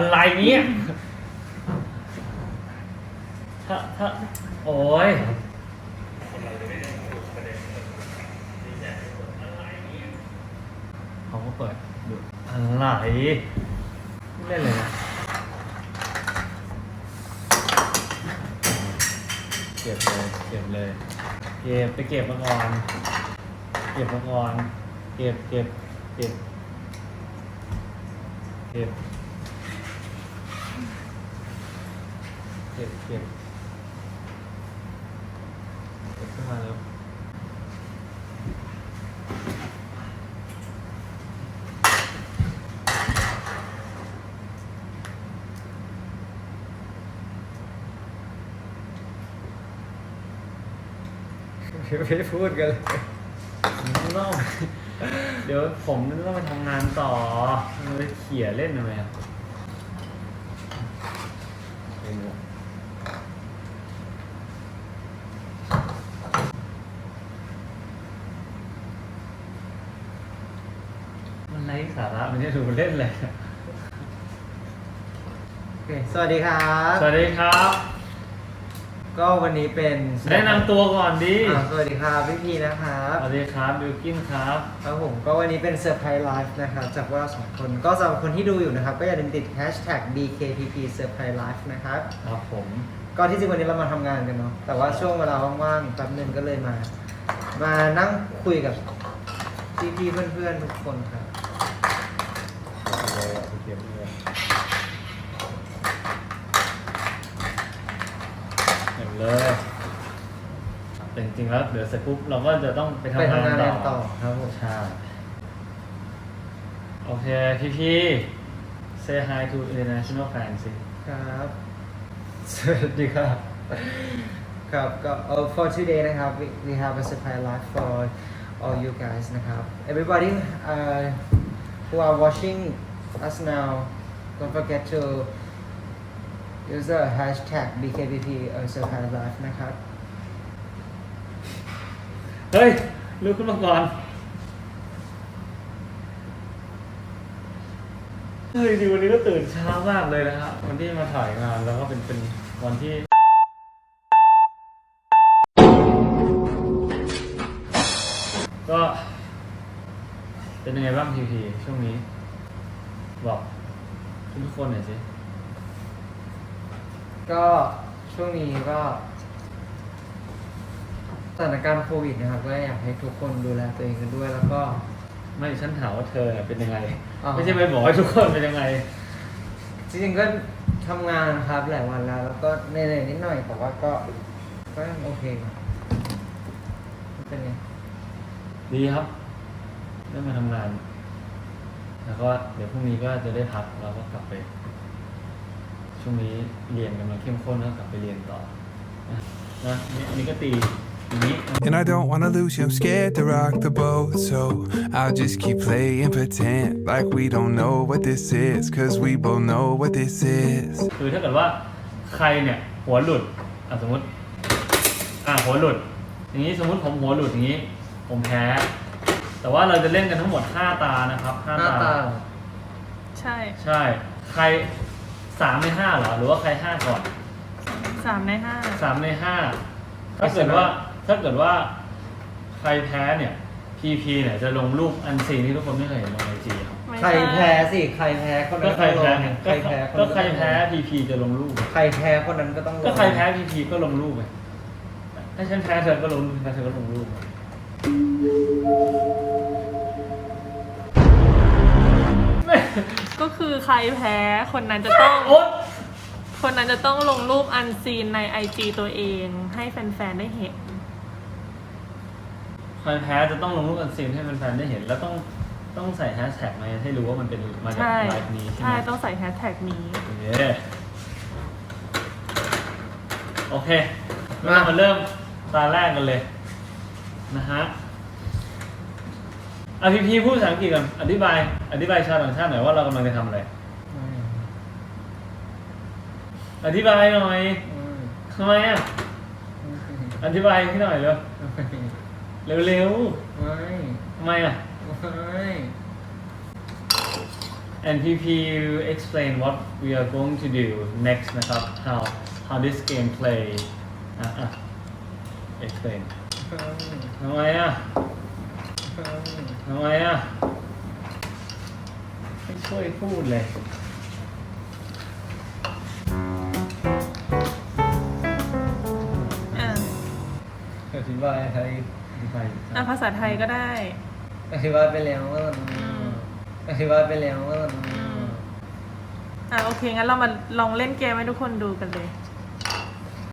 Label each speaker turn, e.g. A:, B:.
A: อะไรเนี่ยถ้าถ้าโอ้ยเขาก็เปิดดูอะไรเล่นเลยนะเก็บเลยเก็บเลย เก็บไปเก็บมาก่อนเก็บมาก่อนเก็บเก็บเก็บเก็บ ก็บเก็บเก็บขึ้นมาแล้ว
B: ไม่ได้พูดกันเลย
A: ต้องเดี๋ยวผมต้องไปทำงานต่อไปเขี่ยเล่นทำไมอะเป็นไงมันไร้สาระมั นจะดูเล่นเลย
B: โอเคสวัสดีครับ
A: สวัสดีครับ
B: ก็วันนี้เป็น
A: แนะนำตัวก่อนดิ
B: อ่าสวัสดีครับพี่พีนะครับ
A: สวัสดีครับบิวกินครับ
B: ครับผมก็วันนี้เป็นเซอร์ไพรส์ไลฟ์นะครับจากพวกเราสองคนก็สำหรับคนที่ดูอยู่นะครับ ก็อย่าลืมติด hashtag BKPP Surprise Live นะครับ
A: ครับผม
B: ก็ที่จริงวันนี้เรามาทำงานกันเนาะแต่ว่าช่วงเวลาว่างๆแป๊บนึงก็เลยมา มานั่งคุยกับพี่ๆเพื่อนๆทุกคนครับ
A: เห็นเลยแต่จริงๆแล้วเดี๋ยวเสร็จปุ๊บเราก็จะต้องไป
B: ไป
A: ทำงางา
B: นนเรียน
A: ต่
B: ต่
A: อ
B: อครับผม
A: ใช่โอเค พี่พี่ say hi to international fans สิ
B: ครับ สวัสดีครับ ครับก็ uh, for today นะครับ we, we have a surprise live for all you guys นะครับ everybody uh, who are watching us now don't forget to use the hashtag BKBP uh, surprise live นะครับ
A: เฮ้ยลุกขึ้นมาก่อน เฮ้ยดีวันนี้ก็ตื่นเช้ามากเลยนะครับวันที่มาถ่ายงานแล้วก็เป็นเป็นวันที่ ก็ เป็นยังไงบ้างพีพีช่วงนี้ บอกทุกๆคนหน่อยสิ
B: ก็ช่วงนี้ก็สถานการณ์โควิดนะครับก็อยากให้ทุกคนดูแลตัวเองกันด้วย แล้วก็
A: ไม่ฉันถามว่าเธอน่ะเป็นยังไง
B: อ๋อ
A: ไม่ใช่ไปบอกให้ทุกคนเป็นยังไง
B: จริงๆก็ทำงานครับหลายวันแล้ว แล้วก็เหนื่อยๆนิดหน่อยแต่ว่าก็ก็ยังโอเคนะมันเป็นไง
A: ดีครับได้มาทำงาน แล้วก็เดี๋ยวพรุ่งนี้ก็จะได้พักเราก็กลับไป ช่วงนี้เรียนกำลังเข้มข้นแล้วกลับไปเรียนต่อนะนะนี่อันนี้ก็ตีอย่างนี้
C: And I don't wanna lose you, I'm scared to rock the boat. So I'll just keep playing pretend like we don't know what this is. Cause we both know what this is.
A: คือถ้าเกิดว่าใครเนี่ยหัวหลุดอะสมมติ อะหัวหลุด อย่างนี้สมมติผมหัวหลุดอย่างนี้ ผมแพ้ แต่ว่าเราจะเล่นกันทั้งหมดห้าตานะครับห้า
B: หน้า
A: ตา
B: ตา
D: ใช่
A: ใช่ ใครสามในห้าเหรอ หรือว่าใครห้าก่อน
D: สามในห้า
A: สามในห้าถ้าเกิดว่าถ้าเกิดว่าใครแพ้เนี่ย PP เนี่ยจะลงรูปอันซีนที่ทุกคนไม่เคยเห็นลงไอจีครับ
D: ไม่
B: ใคร
D: ใช่
B: แพ้สิ ใครแพ้คน
A: ก็
B: นั้น
A: ใคร
B: ต้องล
A: แพ้
B: ง
A: เนี่ย
B: ใครแพ้น
A: ก็
B: นั้น
A: ใครแพ้ PP จะลงรูป
B: ใครแพ้คนนั้นก็ต้องลง
A: ก็ใครแพ้ PP ก็ลงรูปไปถ้าฉันแพ้เธอก็ลงรูปถ้าเธอก็ลงรูป
D: คือใครแพ้คนนั้นจะต้อง
A: โอ๊ย
D: คนนั้นจะต้องลงรูปอันซีนในไอจีตัวเอง ให้แฟนๆได้เห็น
A: ใครแพ้จะต้องลงรูปอันซีนให้แฟนๆได้เห็น แล้วต้องต้องใส่แฮชแท็กมาให้รู้ว่ามันเป็นมาจาก
D: ใช่
A: ไลฟ์นี้ใช่ไห
D: ใช่
A: ม
D: ต้องใส่แฮชแท็กนี้
A: โอเคโอเคเรามาเริ่มตาแรกกันเลย นะฮะ อภิพีพูดภาษาอังกฤษก่อนอธิบาย อธิบายชาวต่างชาติหน่อยว่าเรากำลังจะทำอะไร อธิบายหน่อย
B: อืม
A: ทำไมอะ อธิบายให้หน่อยเร็วเร็ว
B: ไม่
A: ๆทำไมอะ
B: ไม่
A: and PP will explain what we are going to do next นะครับ how how this game play อะอะ explain ทำไมอะ ทำไมอะ ไม่ช่วยพูดเลย
D: อะ
B: อธิบายไทย
A: อธิบาย
D: อะภาษาไทยก็ได้
B: อธิบายไปแล้วว่าอธิบายไปแล้วว่า
D: อะโอเคงั้นเรามาลองเล่นเกมให้ทุกคนดูกันเลย
B: ใ